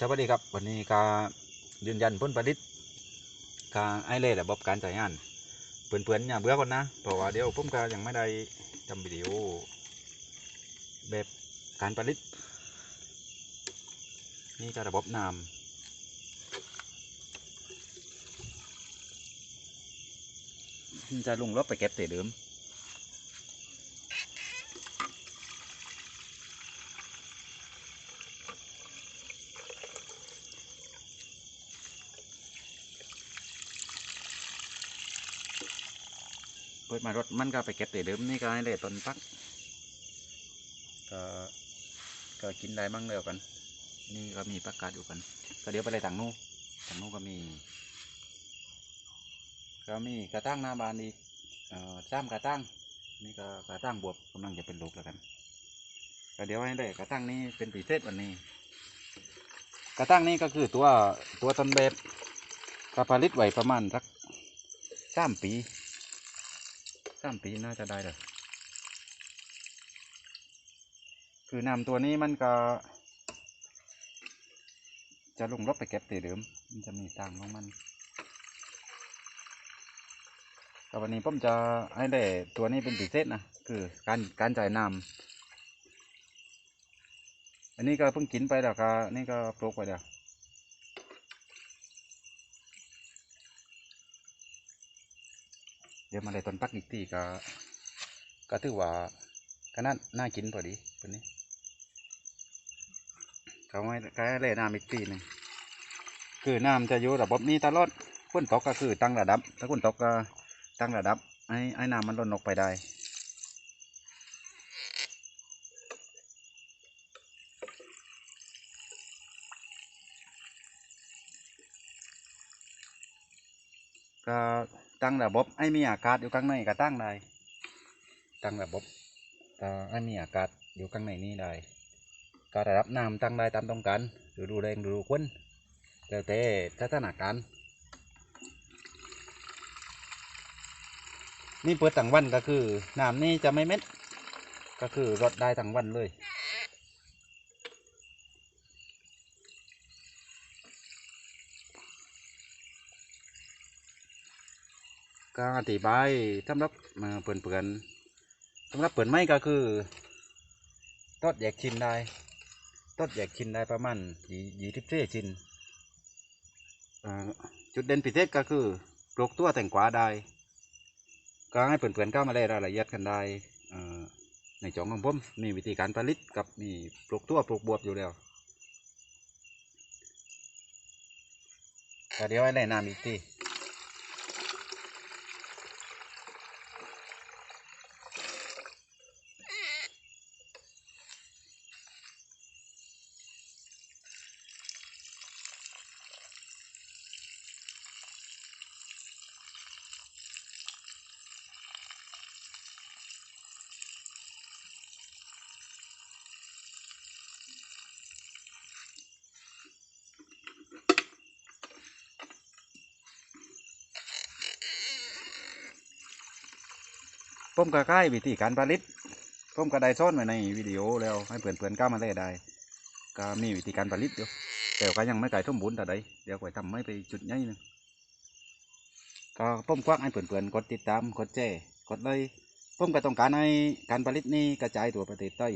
สวัสดีครับวันนี้ก็ยืนยันผลผลิตก็ไอเล่ระบบการใช้งานเปื่อนๆอย่าเบื่อก่อนนะเพราะว่าเดี๋ยวผมก็ยังไม่ได้ทำวิดีโอแบบการผลิตนี่ก็ระบบน้ำจะลงรบไปเก็บเตะเดิม ปิดมารถมันก็ไปเก็บแต่เดิมนี่ก็ให้ต้นปักก็ก็กินได้บ้างแล้วกัน นี่ก็มีประกาศอยู่กัน ก็เดี๋ยวไปเลยทางนู้นทางนู้ก็มี ก็มีกระตั้งหน้าบานอีกเอ่อซ้ำกระตั้งนี่ก็กระตั้งบวบกำลังจะเป็นลูกแล้วกันก็เดี๋ยวให้เลยกระตั้งนี้เป็นปีเศษวันนี้ กระตั้งนี้ก็คือตัวตัวต้นแบบกระผลิตไว้ประมาณสักสามปี สามปีน่าจะได้เลยคือน้ำตัวนี้มันก็ จะลงรบไปเก็บตีเดิม มันจะมีตังของมันแต่วันนี้ผมจะให้ได้ตัวนี้เป็นพิเศษนะคือการการจ่ายน้ำอันนี้ก็เพิ่งกินไปแล้วก็นี่ก็ปลูกไปแล้ว เดี๋ยวมาเลยต้นปักอีกทีก็ ก็ถือว่าก็น่าน่ากินพอดีตัวนี้เขาไม่ก็เลยน้ำอีกทีหนึ่งคือน้ำจะอยู่ระบบนี้ตลอดฝนตกก็คือตั้งระดับ ถ้าฝนตกก็ตั้งระดับให้ให้น้ำมันลดลงไปได้ก็ ตั้งระบบให้มีอากาศอยู่ข้างในก็ตั้งได้ตั้งระบบก็ให้มีอากาศอยู่ข้างในนี้ได้ก็ระดับน้ำตั้งได้ตามต้องการหรือดูแรงหรือดูควนแล้วแต่สถานการณ์นี่เปิดตั้งวันก็คือน้ำนี่จะไม่เม็ดก็คือรดได้ทั้งวันเลย ก็อธิบายสำหรับมาเปื่อนเปื่อนๆสำหรับเปื่อนไม้ก็คือตอดแยกชิ้นได้ตอดแยกชิ้นได้ประมาณยี่ยี่สิบเศษชิ้นจุดเด่นพิเศษก็คือปลูกตัวแต่งกวาได้ก็ให้เปื่อนเปื่นๆเข้ามาเลยรายละเอียดกันได้อ่าในจองของผมมีวิธีการผลิตกับมีปลูกตัวปลูกบวบอยู่แล้วก็เดี๋ยวให้แนะนำอีกที ผมก็ใกล้วิธีการผลิตผมก็ได้ซ่อนไว้ในวิดีโอแล้วให้เพื่อนๆก้ามาเล่ได้ก็มีวิธีการผลิตอยู่แต่ก็ยังไม่ไก่มบูรณ์แต่ใดเดี๋ยวไปทำให้ไปจุดใหญ่หนึงก็ผมควักให้เพื่อนๆกดติดตามกดแจ้กดเลยผมก็ต้องการให้การผลิตนี้กระจายตัวประเทศไต้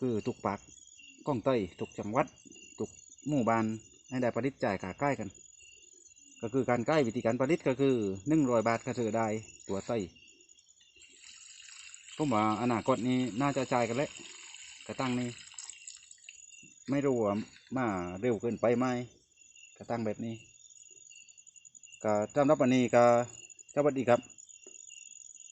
คือทุกปากก้องเต้ยทุกจังหวัดทุกหมู่บ้านให้ได้ผลิตจ่ายขาใกล้กัน ก็คือการใกล้วิธีการผลิตก็คือหนึ่งร้อยบาทก็ซื้อได้ตัวไต้ ผมว่าอนาคตนี้น่าจะจ่ายกันแล้วกระตั้งนี้ ไม่รู้ว่ามาเร็วเกินไปไหมกระตั้งแบบนี้ก็สำหรับวันนี้ก็สวัสดีครับ